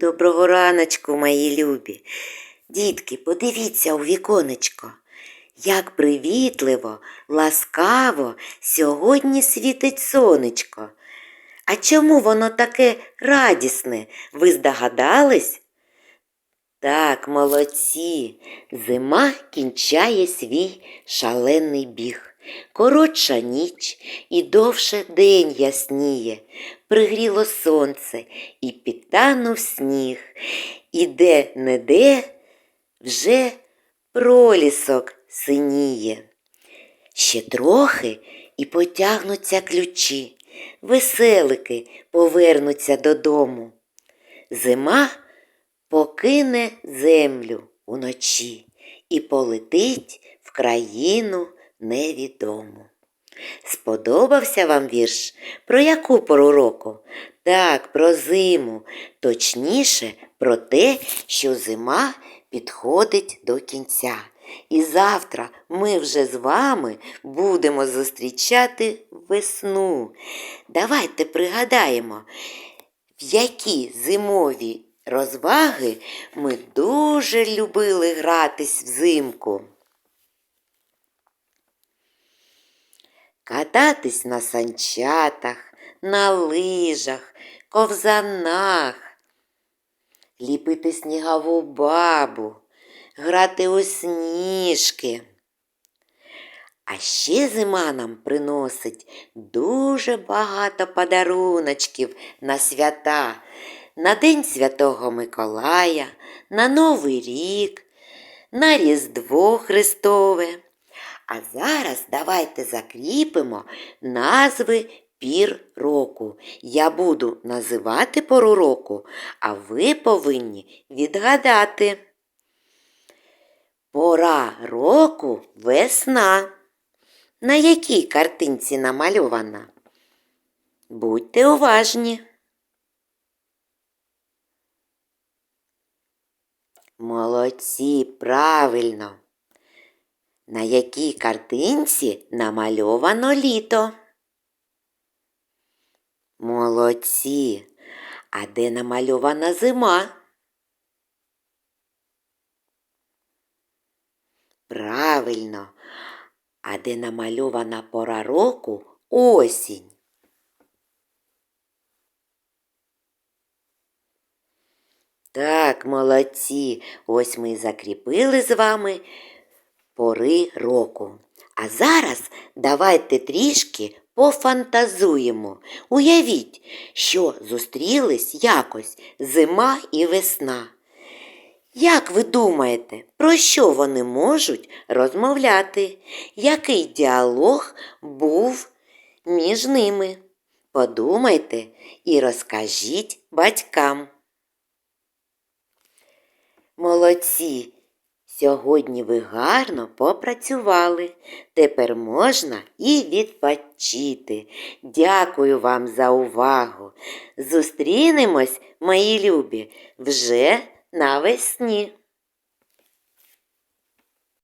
Доброго раночку, мої любі. Дітки, подивіться у віконечко. Як привітливо, ласкаво сьогодні світить сонечко. А чому воно таке радісне? Ви здогадались? Так, молодці. Зима кінчає свій шалений біг. Коротша ніч і довше день ясніє. Пригріло сонце і підтанув сніг. І де не де вже пролісок синіє. Ще трохи і потягнуться ключі, веселики повернуться додому. Зима покине землю уночі і полетить в країну невідому. Сподобався вам вірш? Про яку пору року? Так, про зиму, точніше, про те, що зима підходить до кінця. І завтра ми вже з вами будемо зустрічати весну. Давайте пригадаємо, в які зимові розваги ми дуже любили гратись взимку. Кататись на санчатах, на лижах, ковзанах, ліпити снігову бабу, грати у сніжки. А ще зима нам приносить дуже багато подаруночків на свята, на День Святого Миколая, на Новий рік, на Різдво Христове. А зараз давайте закріпимо назви пір року. Я буду називати пору року, а ви повинні відгадати. Пора року весна. На якій картинці намальована? Будьте уважні. Молодці, правильно. На якій картинці намальовано літо? Молодці. А де намальована зима? Правильно. А де намальована пора року осінь? Так, молодці. Ось ми і закріпили з вами пори року. А зараз давайте трішки пофантазуємо. Уявіть, що зустрілись якось зима і весна. Як ви думаєте, про що вони можуть розмовляти? Який діалог був між ними? Подумайте і розкажіть батькам. Молодці! Сьогодні ви гарно попрацювали. Тепер можна і відпочити. Дякую вам за увагу. Зустрінемось, мої любі, вже навесні.